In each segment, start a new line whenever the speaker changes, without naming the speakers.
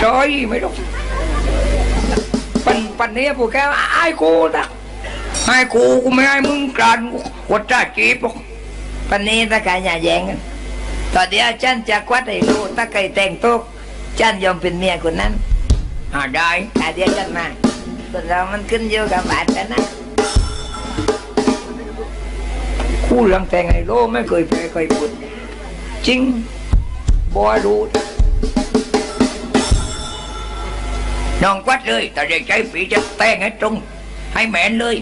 ใช่ไม่รู้ปันปันนี้พวกแกไอ้กูนะไอ้กูกูไม่ให้มึงกลันกดจ้าจีบหรอกปันนี้ถ้าใครอย่าแย่งกันตอนเดียวฉันจะควัดให้รู้ถ้าใครแต่งตัวฉันยอมเป็นเมียคนนั้นอ่าได้แต่เดี๋ยวฉันมาคนเรามันขึ้นอยู่กับบาดกันนะคู่เรื่องแต่งไฮโลไม่เคยแพ้เคยพูดจริง บอยรู้น้องวัดเลยแต่เด็กใจฝีจะแต่งให้ตรง ให้แมนเลย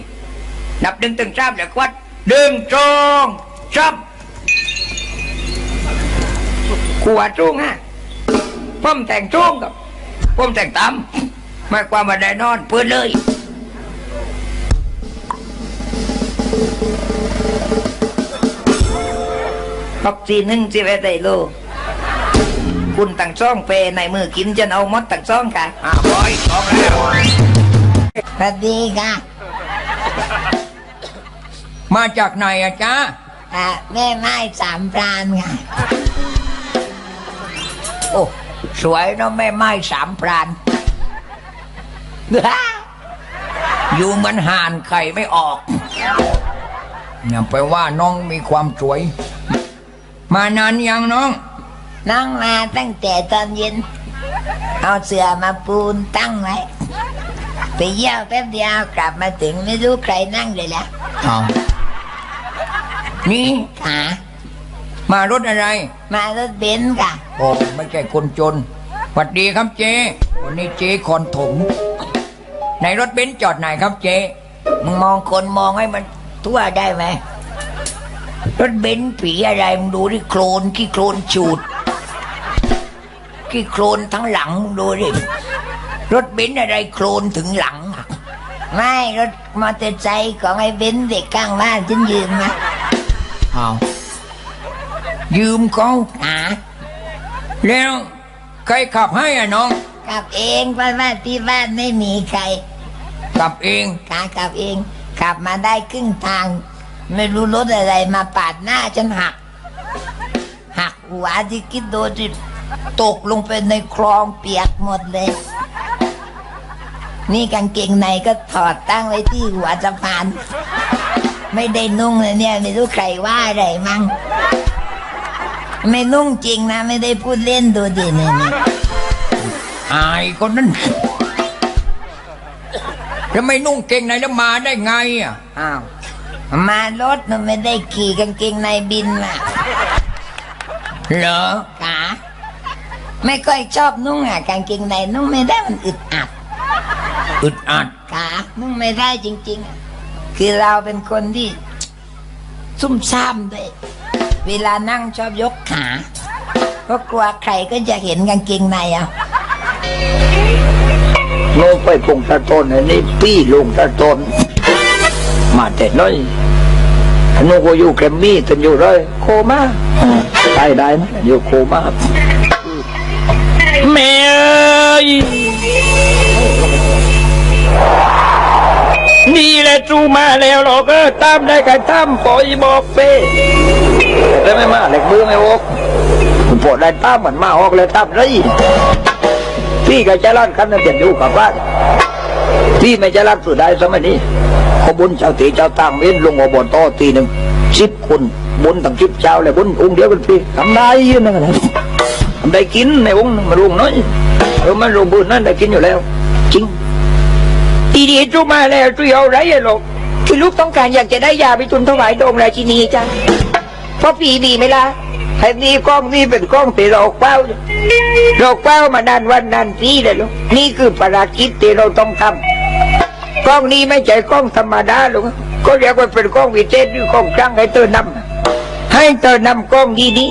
นับดึงตึงทราบแล้ววัดดึงตรงจับขวดตรงฮะผมแต่งตรงกับผมแต่งตามไม่ความมาได้นอนเพื่อนเลยฮอกซีหนึ่งสิเวตไดโล คุณตั้งซ่องเปในมือกินจะเอามดตั้งซ่องค่ะอ่าบอยสองแล้ว
สวัสดีค่ะ
มาจากไหนอะจ๊ะ
อ่าแม่ไม้สามพรานค่ะ
โอ้สวยเนาะแม่ไม้สามพรานอยู่เหมันห่านไข่ไม่ออกอย่าไปว่าน้องมีความสวย มานานยังน้อง
น้องมาตั้งแต่ตอนเย็น เอาเสือมาปูนตั้งไว้ไปเยี่ยวแป๊บเดียวกลับมาถึงไม่รู้ใครนั่งเลยละ
เอานี่
ขามา
รถอะไร
มารถเบนซ์ค่ะ
โอ้ไม่ใช่คนจนหวัดดีครับเจวันนี้เจคอนถมในรถเบนซ์จอดไหนครับเจ
มึงมองคนมองให้มันทั่วได้ไหม
รถเบนซ์ผีอะไรมึงดูดิโคลนขี้โคลนฉูด ขี้โคลนทั้งหลังดูดิรถเบนซ์อะไรโคลนถึงหลัง
ไม่รถมอเตอร์ไซค์ของไอ้เบนซ์เด็กข้างบ้านฉันยืมมา
อ้ายืมเขา
หา
แล้วใครขับให้อะน้อง
กลับเองเพราะว่าที่บ้านไม่มีใคร
ขับเอง
ขากลับเองขับมาได้ครึ่งทาง ไม่รู้รถอะไรมาปาดหน้าฉันหัก หักหัวที่คิดดูจิ ตกลงไปในคลองเปียกหมดเลย นี่กางเกงในก็ถอดตั้งไว้ที่หัวสะพาน ไม่ได้นุ่งเลยเนี่ย ไม่รู้ใครว่าอะไรมั่งไม่นุ่งจริงนะ ไม่ได้พูดเล่นดูดิเนี่ยเนี่ย
อายคนนั้นแล้วไม่นุ่งเกงในแล้วมาได้ไงอะ
อ้าวมารถมันไม่ได้ขี่กางเกงในบินมา
เหรอ
ขา ไม่ค่อยชอบนุ่งอะกางเกงในนุ่งไม่ได้มันอึดอัด
อึดอัด
ขานุ่งไม่ได้จริงๆอะคือเราเป็นคนที่ซุ่มซ่ามด้วยเวลานั่งชอบยกขาเพราะกลัวใครก็จะเห็นกางเกงในอะ
โลงไปปงตะตนอันนี้ปี้ลงตะตนมาแต่น้อยอันนู้นก็อยู่แกรมมี่ตันอยู่เลยโคม่าได้ได้นะอยู่โคม่า แม่เอ้ยนี่แหละจูมาแล้วหรอกเออตามได้กันตามปล่อยบอกเป้แต่ไม่มาเหล็กมือไม่วกปวดได้ตามเหมือนมาออกเลยตามเลยพี่กับเจริญกันนั่นเป็นอยู่กับบ้านพี่ไม่เจริญสุดได้สมัยนี้ขบุญเจ้าตีเจ้าต่างเว้นลงอบตตีหนึ่งสิบคนบุญตั้งสิบเจ้าเลยบุญองค์เดียวกันพี่ทำได้ยืนนั่นแหละ ได้กินในองค์มาลงน้อยเออมันลงบุญนั่นได้กินอยู่แล้ว จริงทีนี้จุมาแล้วจุยเอาไรอะลูกคือลูกต้องการอยากจะได้ยาไปตุนถวายดงราชินีจ้ะเพราะปีดีไหมล่ะให้นี่กล้องนี่เป็นกล้องตีเราเป้าเราเป้ามานานวันนานปีเลยลูกนี่คือภารกิจที่เราต้องทำกล้องนี้ไม่ใช่กล้องธรรมดาลูกก็เรียกว่าเป็นกล้องวิเศษหรือกล้องช่างให้เธอนำให้เธอนำกล้องดีนี้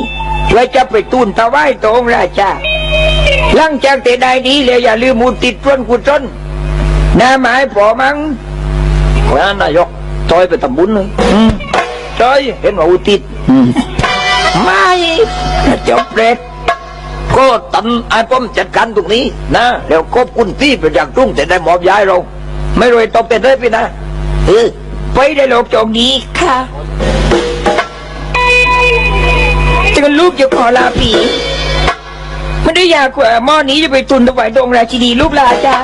ไว้จะไปตูนถวายตัวองค์ราชาหลังจากแต่ได้ดีแล้วอย่าลืมมูลติดต้นกุศลน้าหมายพอมั้งว่านายกจอยไปทำบุญเลยจอยเห็นว่าอุติดไม่จบเร็จก็ตันไอ้ป้อมจัดการตรงนี้นะแล้วก็คุณพี่ไปจากรุ่งจะได้หมอบย้ายเรา ไม่รวยตกเป็นเลยพี่นะเออไปได้โลกจงดีค่ะ ลูกจะขอลาปีไม่ได้อยากว่าหม้อนี้จะไปตุนถวายดวงราชินีรูปลาจ้า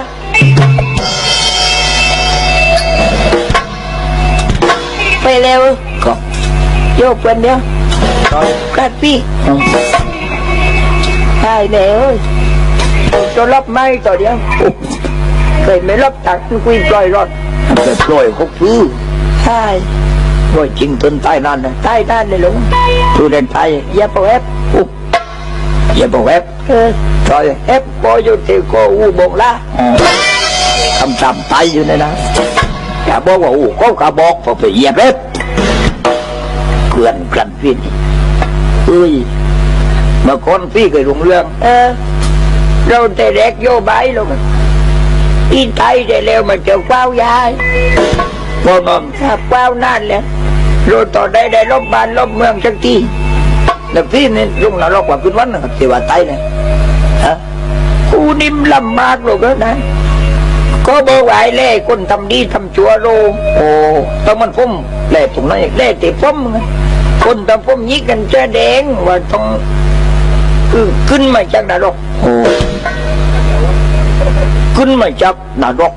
ไปเร็วก็โยกกันเดียวกัดพี่ใช่แล้วจะรับไม่ต่อเดียวเคยไม่รับตักคุยปล่อยรอดไปปล่อยเขาพื้อใช่ ปล่อยจริงจนใต้นั่นนะใต้นั่นเลยลุงทูเดินไปอย่าไปแอบอุ๊บอย่าไปแอบเออปล่อยแอบปอยู่ที่โกอูบงละคำจำไตอยู่เนี่ยนะอย่าบอกว่าอูก็กระบอกพอไปเยียบเล็บเกลื่อนกลั่นพี่นี่เอ้ยเมื่อนพี่เคยรุงเรื่อง เออ เราแต่เด็กโยบายลงอีไทยได้เร็วมาเจอเฝ้ายายพอนอนขับเฝ้านานแล้ว โรต่อได้ได้ลบบ้านลบเมืองสักทีแล้วพี่นี่รุ่งนรกกว่าขึ้นวันนะครับที่ว่าไทยเนี่ยฮะกูนิ่มลำมากเลยก็นะก็บอกว่าไอ้เล่คนทำดีทำชั่วโรโอ้ต้องมันพุ่มเล่ตรงนั้นเล่ติพุ่มคนทำพุ่มยิกกันเจ้แดงว่าต้องคือขึ้นมาจากนรกขึ้นมาจากนรก